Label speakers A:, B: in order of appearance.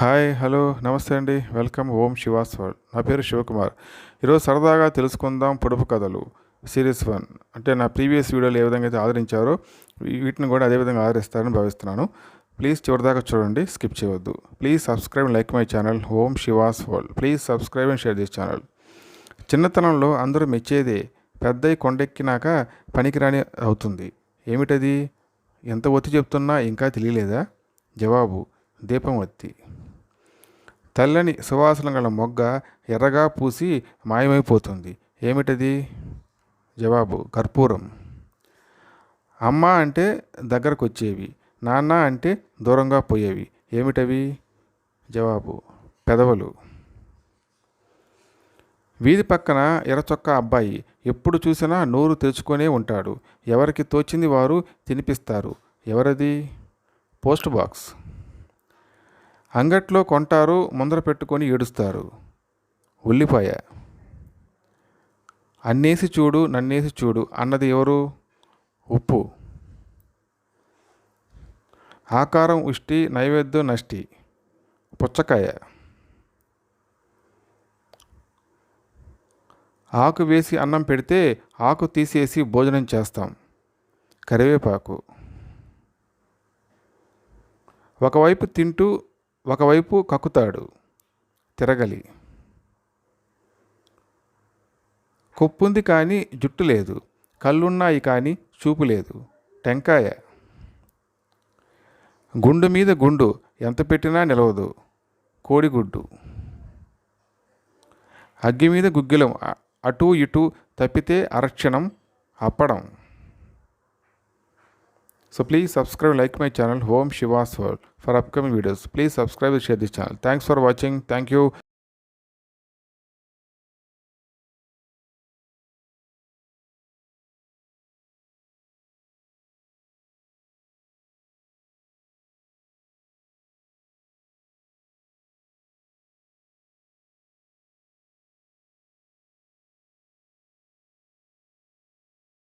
A: Hi hello నమస్తే అండి. Welcome ఓం she was world నా పేరు శివకుమార్. ఈరోజు సరదాగా తెలుసుకుందాం పొడుపు కథలు సిరీస్ వన్. అంటే నా ప్రీవియస్ వీడియోలు ఏ విధంగా అయితే ఆదరించారో వీటిని కూడా అదే విధంగా ఆదరిస్తారని భావిస్తున్నాను. ప్లీజ్ చివరిదాకా చూడండి స్కిప్ చేయవద్దు. Please subscribe like my channel Om Shivas world please subscribe and share this channel. చిన్నతనంలో అందరూ మెచ్చేదే పెద్ద కొండెక్కినాక పనికిరాని అవుతుంది. ఏమిటది? ఎంత ఒత్తి చెప్తున్నా ఇంకా తెలియలేదా? జవాబు దీపం ఒత్తి. తెల్లని సువాసన గల మొగ్గ ఎర్రగా పూసి మాయమైపోతుంది. ఏమిటది? జవాబు కర్పూరం. అమ్మ అంటే దగ్గరకు వచ్చేవి నాన్న అంటే దూరంగా పోయేవి. ఏమిటవి? జవాబు పెదవులు. వీధి పక్కన ఎర్రచొక్క అబ్బాయి ఎప్పుడు చూసినా నోరు తెరుచుకొనే ఉంటాడు. ఎవరికి తోచింది వారు తినిపిస్తారు. ఎవరది? Post box. అంగట్లో కొంటారు ముందర పెట్టుకొని ఏడుస్తారు. ఉల్లిపాయ. అన్నేసి చూడు నన్నేసి చూడు. అన్నది ఎవరు? ఉప్పు. ఆకారం ఉష్టి నైవేద్యం నష్టి. పుచ్చకాయ. ఆకు వేసి అన్నం పెడితే ఆకు తీసేసి భోజనం చేస్తాం. కరివేపాకు. ఒకవైపు తింటూ ఒకవైపు కక్కుతాడు తిరగలి. కొప్పుంది కానీ జుట్టు లేదు కళ్ళున్నాయి కానీ చూపు లేదు టెంకాయ. గుండు మీద గుండు ఎంత పెట్టినా నిలవదు కోడిగుడ్డు. అగ్గి మీద గుగ్గిలం అటు ఇటు తప్పితే అరక్షణం అప్పడం. So please subscribe, like my channel Home Shiva's World for upcoming videos. Please subscribe and share this channel. Thanks for watching. Thank you.